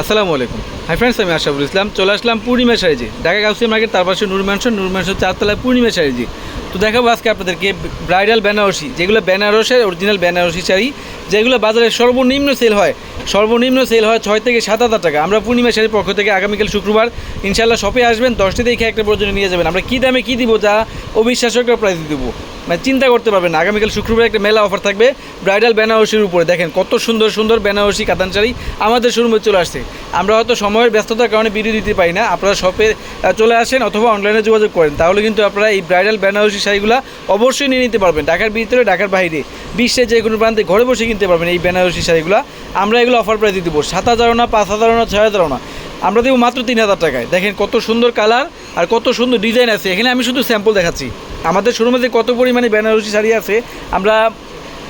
আসসালামু আলাইকুম। Hi friends, আমি আশাফুল ইসলাম। চলে আসলাম পূর্ণিমা শাড়িজি। ঢাকা গাউসি মার্কেট, তার পাশে নূর ম্যানশন চারতলায় পূর্ণিমা শাড়িজি। তো দেখাবো আজকে আপনাদেরকে ব্রাইডাল বেনারসি, যেগুলো বেনারসের অরিজিনাল বেনারসি শাড়ি, যেগুলো বাজারে সর্বনিম্ন সেল হয়। সর্বনিম্ন সেল হয় ছয় থেকে সাত হাজার টাকা। আমরা পূর্ণিমা শাড়ির পক্ষ থেকে আগামীকাল শুক্রবার ইনশাল্লাহ শপে আসবেন। দশটি থেকে একটা পর্যন্ত নিয়ে যাবেন। আমরা কী দামে কী দিব যা অবিশ্বাস্য প্রাইস দেবো। মানে চিন্তা করতে পারবেন না। আগামীকাল শুক্রবার একটা মেলা অফার থাকবে ব্রাইডাল বেনারসির উপরে। দেখেন, কত সুন্দর সুন্দর বেনারসি কাতান শাড়ি আমাদের শোরুমে চলে আসছে। আমরা হয়তো সময়ের ব্যস্ততার কারণে ভিডিও দিতে পারি না। আপনারা শপে চলে আসেন অথবা অনলাইনে যোগাযোগ করেন। তাহলে কিন্তু আপনারা এই ব্রাইডাল বেনারসি শাড়িগুলো অবশ্যই নিয়ে নিতে পারবেন। ঢাকার ভিতরে, ঢাকার বাইরে বিশ্বের যে কোনো প্রান্তে ঘরে বসে কিনতে পারবেন এই বেনারসি শাড়িগুলো। আমরা এগুলো অফার প্রাইস দেবো। সাত হাজারও না পাঁচ হাজারও না ছয় হাজারও না আমরা দেবো মাত্র তিন হাজার টাকায়। দেখেন কত সুন্দর কালার আর কত সুন্দর ডিজাইন আছে। এখানে আমি শুধু স্যাম্পল দেখাচ্ছি। আমাদের শোরুমে যে কত পরিমাণে বেনারসি শাড়ি আছে, আমরা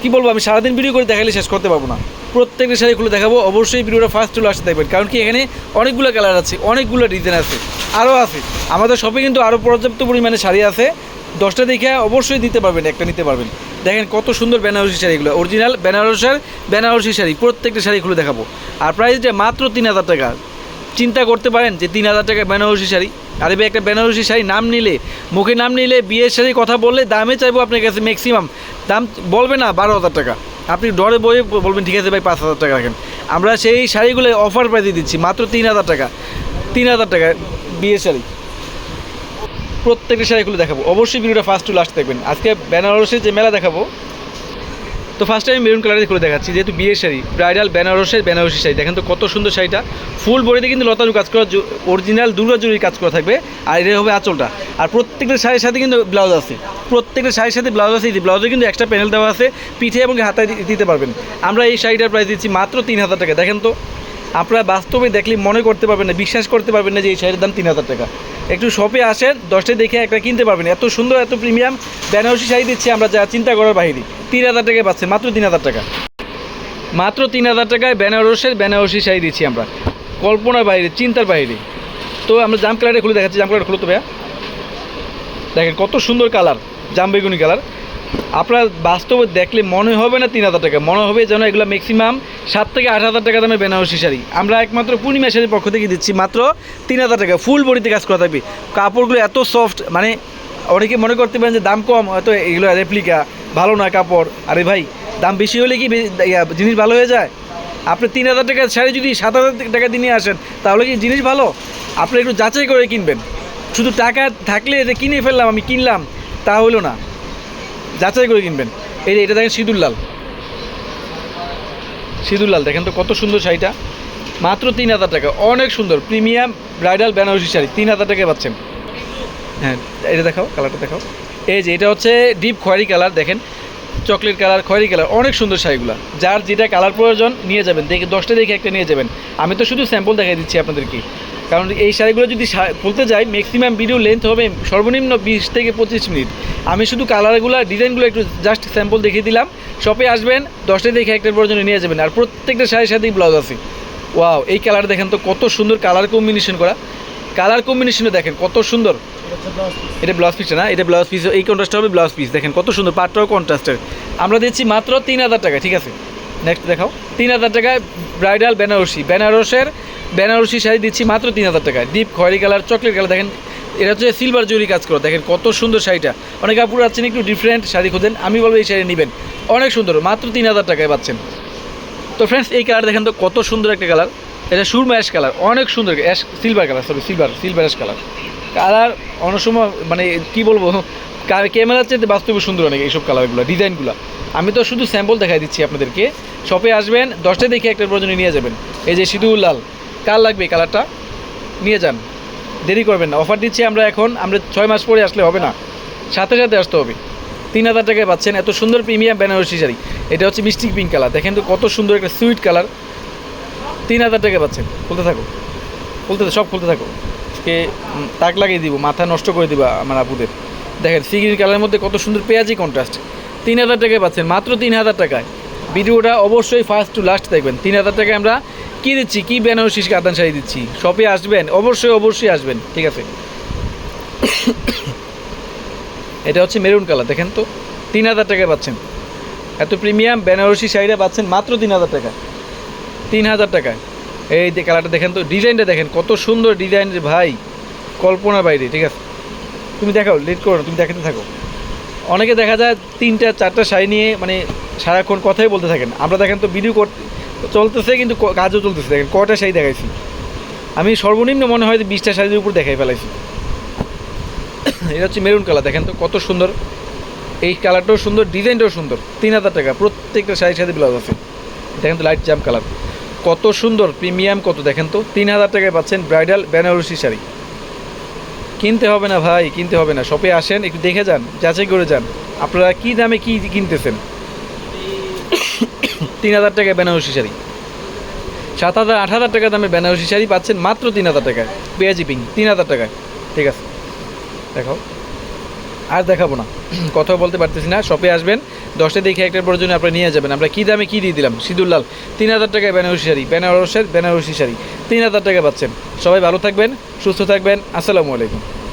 কি বলব, আমি সারাদিন ভিডিও করে দেখালে শেষ করতে পারব না। প্রত্যেকটা শাড়ি খুলে দেখাবো, অবশ্যই ভিডিওটা ফার্স্ট চলে আসতে দেখবেন। কারণ কি, এখানে অনেকগুলো কালার আছে, অনেকগুলো ডিজাইন আছে আরও আছে। আমাদের শপে কিন্তু আরও পর্যাপ্ত পরিমাণে শাড়ি আছে। দশটা দেখে অবশ্যই দিতে পারবেন, একটা নিতে পারবেন। দেখেন কত সুন্দর বেনারসি শাড়িগুলো অরিজিনাল বেনারসের বেনারসি শাড়ি, প্রত্যেকটা শাড়ি খুলে দেখাবো। আর প্রাইসটা মাত্র তিন হাজার টাকা। চিন্তা করতে পারেন যে তিন হাজার টাকা বেনারসি শাড়ি। আরে ভাই, একটা বেনারসি শাড়ি নাম নিলে, মুখে নাম নিলে বিয়ের শাড়ির কথা বললে দামে চাইব আপনার কাছে ম্যাক্সিমাম দাম বলবে না, বারো হাজার টাকা। আপনি ডরে বয়ে বলবেন, ঠিক আছে ভাই, পাঁচ হাজার টাকা রাখেন। আমরা সেই শাড়িগুলো অফার প্রাইসে দিচ্ছি, মাত্র তিন হাজার টাকা। তিন হাজার টাকা বিয়ের শাড়ি। প্রত্যেকটা শাড়িগুলো দেখাবো। অবশ্যই ভিডিওটা ফার্স্ট টু লাস্ট দেখবেন। আজকে বেনারসের যে মেলা দেখাবো তো ফার্স্ট টাইম মেরুন কালারে খুলে দেখাচ্ছি, যেহেতু বিয়ের শাড়ি ব্রাইডাল বেনারসের, বেনারসি শাড়ি। দেখেন তো কত সুন্দর শাড়িটা। ফুল বডিতে কিন্তু লতারু কাজ করা অরিজিনাল দুর্গাজুরির কাজ করা থাকবে, আর এটা হবে আঁচলটা। আর প্রত্যেকটা শাড়ির সাথে কিন্তু ব্লাউজ আছে। প্রত্যেকটা শাড়ির সাথে ব্লাউজ আছে ব্লাউজে কিন্তু এক্সট্রা প্যানেল দেওয়া আছে, পিঠে এবং হাতায় দিতে পারবেন। আমরা এই শাড়িটার প্রাইস দিচ্ছি মাত্র তিন হাজার টাকা। দেখেন তো, আপনারা বাস্তবে দেখলে মনে করতে পারবেন না, বিশ্বাস করতে পারবেন না যে এই শাড়ির দাম তিন হাজার টাকা। একটু শপে আসেন, দশটায় দেখে একটা কিনতে পারবেন। এত সুন্দর, এত প্রিমিয়াম বেনারসি শাড়ি দিচ্ছি আমরা, যা চিন্তা করার বাইরে তিন হাজার টাকায় পাচ্ছেন মাত্র তিন হাজার টাকা। মাত্র তিন হাজার টাকায় বেনারসের বেনারসি শাড়ি দিচ্ছি আমরা। কল্পনার বাইরে, চিন্তার বাইরে। তো আমরা জাম কালারে খুলে দেখাচ্ছি, জাম কালার খুলে তো ভাইয়া। দেখেন কত সুন্দর কালার জাম বেগুনি কালার আপনার বাস্তবে দেখলে মনে হবে না তিন হাজার টাকা, মনে হবে যেন এগুলো ম্যাক্সিমাম সাত থেকে আট হাজার টাকা দামে বেনারসি শাড়ি। আমরা একমাত্র পূর্ণিমা শাড়ির পক্ষ থেকে দিচ্ছি মাত্র তিন হাজার টাকা ফুল বডিতে কাজ করা থাকবে। কাপড়গুলো এত সফট মানে অনেকে মনে করতে পারেন যে দাম কম, হয়তো এগুলো রেপ্লিকা ভালো না কাপড়। আরে ভাই, দাম বেশি হলে কি জিনিস ভালো হয়ে যায়? আপনি তিন হাজার টাকার শাড়ি যদি সাত হাজার টাকা দিয়ে আসেন, তাহলে কি জিনিস ভালো? আপনি একটু যাচাই করে কিনবেন। শুধু টাকা থাকলে যে কিনে ফেললাম, আমি কিনলাম, তা হলো না। যাচাই করে কিনবেন। এই যে এটা দেখেন সিঁদুর লাল সিঁদুর লাল দেখেন তো কত সুন্দর শাড়িটা। মাত্র তিন হাজার টাকা, অনেক সুন্দর। প্রিমিয়াম ব্রাইডাল বেনারসি শাড়ি, তিন হাজার টাকায় পাচ্ছেন। হ্যাঁ এটা দেখাও, কালারটা দেখাও। এই যে এটা হচ্ছে ডিপ খয়েরি কালার দেখেন চকলেট কালার খয়েরি কালার অনেক সুন্দর শাড়িগুলো। যার যেটা কালার প্রয়োজন নিয়ে যাবেন, দেখে দশটা দেখে একটা নিয়ে যাবেন। আমি তো শুধু স্যাম্পল দেখাই দিচ্ছি আপনাদেরকে। কারণ এই শাড়িগুলো যদি বলতে যাই ম্যাক্সিমাম ভিডিও লেন্থ হবে সর্বনিম্ন বিশ থেকে পঁচিশ মিনিট। আমি শুধু কালারগুলো ডিজাইনগুলো একটু জাস্ট স্যাম্পল দেখিয়ে দিলাম। শপে আসবেন, দশটা দেখে একটার পর্যন্ত নিয়ে যাবেন। আর প্রত্যেকটা শাড়ির সাথেই ব্লাউজ আছে। ওয়াও এই কালার দেখেন তো, কত সুন্দর কালার কম্বিনেশন করা। কালার কম্বিনেশনে দেখেন, কত সুন্দর। এটা ব্লাউজ পিসটা না? এটা ব্লাউজ পিস এই কন্ট্রাস্টটা হবে ব্লাউজ পিস দেখেন কত সুন্দর পাটটাও কন্ট্রাস্টের আমরা দিচ্ছি মাত্র তিন হাজার টাকা, ঠিক আছে? নেক্সট দেখাও। তিন হাজার টাকায় ব্রাইডাল বেনারসি বেনারসের বেনারসি শাড়ি দিচ্ছি মাত্র তিন হাজার টাকায়। ডিপ খয়েরি কালার চকলেট কালার। দেখেন, এটা হচ্ছে সিলভার জুরি কাজ করো। দেখেন কত সুন্দর শাড়িটা। অনেক আপুর আছেন, একটু ডিফারেন্ট শাড়ি খুঁজেন। আমি বলব এই শাড়ি নেবেন। অনেক সুন্দর, মাত্র তিন হাজার টাকায় পাচ্ছেন। তো ফ্রেন্ডস এই কালার দেখেন তো, কত সুন্দর একটা কালার। এটা সুরমা অ্যাশ কালার। অনেক সুন্দর ash silver colour sorry silver silver ash colour. Colour অনেক সময় মানে কি বলব ক্যামেরার চেয়ে বাস্তবে সুন্দর অনেক এইসব কালারগুলো, ডিজাইনগুলো। আমি তো শুধু স্যাম্পল দেখাই দিচ্ছি আপনাদেরকে। শপে আসবেন দশটা দেখে একটা প্রয়োজনে নিয়ে যাবেন। এই যে সিঁদুর লাল, কার লাগবে কালারটা? নিয়ে যান। দেরি করবেন না অফার দিচ্ছি আমরা এখন, আমরা ছয় মাস পরে আসলে হবে না। সাথে সাথে আসতে হবে। তিন হাজার টাকায় পাচ্ছেন, এত সুন্দর প্রিমিয়াম বেনারসি শাড়ি। এটা হচ্ছে মিষ্টি পিঙ্ক কালার দেখেন তো কত সুন্দর একটা সুইট কালার তিন হাজার টাকা পাচ্ছেন। খুলতে থাকো। খুলতে, সব খুলতে থাকো। কে উম, তাক লাগিয়ে দিব মাথা নষ্ট করে দিবা আমার আপুদের। দেখেন সিগির কালারের মধ্যে কত সুন্দর পেঁয়াজি কন্ট্রাস্ট তিন হাজার টাকায় পাচ্ছেন মাত্র তিন হাজার টাকায়। ভিডিওটা অবশ্যই ফার্স্ট টু লাস্ট দেখবেন। তিন হাজার টাকায় আমরা কী দিচ্ছি কী বেনারসি কাতান শাড়ি দিচ্ছি? শপে আসবেন অবশ্যই অবশ্যই আসবেন ঠিক আছে? এটা হচ্ছে মেরুন কালার দেখেন তো। তিন হাজার টাকায় পাচ্ছেন। এত প্রিমিয়াম বেনারসি শাড়িটা পাচ্ছেন মাত্র তিন হাজার টাকা তিন হাজার টাকায়। এই যে কালারটা দেখেন তো, ডিজাইনটা দেখেন, কত সুন্দর ডিজাইন ভাই। কল্পনার বাইরে, ঠিক আছে? তুমি দেখাও লেট করো না, তুমি দেখাতে থাকো। অনেকে দেখা যায় তিনটা, চারটা শাড়ি নিয়ে মানে সারাক্ষণ কথাই বলতে থাকেন। আমরা দেখেন তো ভিডিও করতে চলতেছে কিন্তু কাজও চলতেছে। দেখেন কটা শাড়ি দেখাইছি। আমি সর্বনিম্ন মনে হয় যে বিশটা শাড়ির উপর দেখাই ফেলাইছি। এটা হচ্ছে মেরুন কালার দেখেন তো কত সুন্দর। এই কালারটাও সুন্দর ডিজাইনটাও সুন্দর। তিন হাজার টাকা, প্রত্যেকটা শাড়ির সাথে ব্লাউজ আছে। দেখেন তো লাইট জাম কালার কত সুন্দর প্রিমিয়াম কত দেখেন তো? তিন হাজার টাকায় পাচ্ছেন ব্রাইডাল বেনারসি শাড়ি। কিনতে হবে না ভাই, কিনতে হবে না। শপে আসেন, একটু দেখে যান, যাচাই করে যান। আপনারা কি দামে কি কিনতেছেন? তিন হাজার টাকায় বেনারসি শাড়ি। সাত হাজার, আট হাজার টাকা দামে বেনারসি শাড়ি পাচ্ছেন মাত্র তিন হাজার টাকায়। পেঁয়াজি পিং, তিন হাজার টাকায়। ঠিক আছে। দেখাও। আর দেখাবো না। কথা বলতে পারতেছি না। শপে আসবেন দশটা দেখে একটার পর জন্য আপনারা নিয়ে যাবেন। আমরা কী দামে কী দিয়ে দিলাম? সিদুল্লাল তিন হাজার টাকায় বেনারসি শাড়ি, বেনারসের বেনারসি শাড়ি, তিন হাজার টাকা পাচ্ছেন। সবাই ভালো থাকবেন, সুস্থ থাকবেন। আসসালামু আলাইকুম।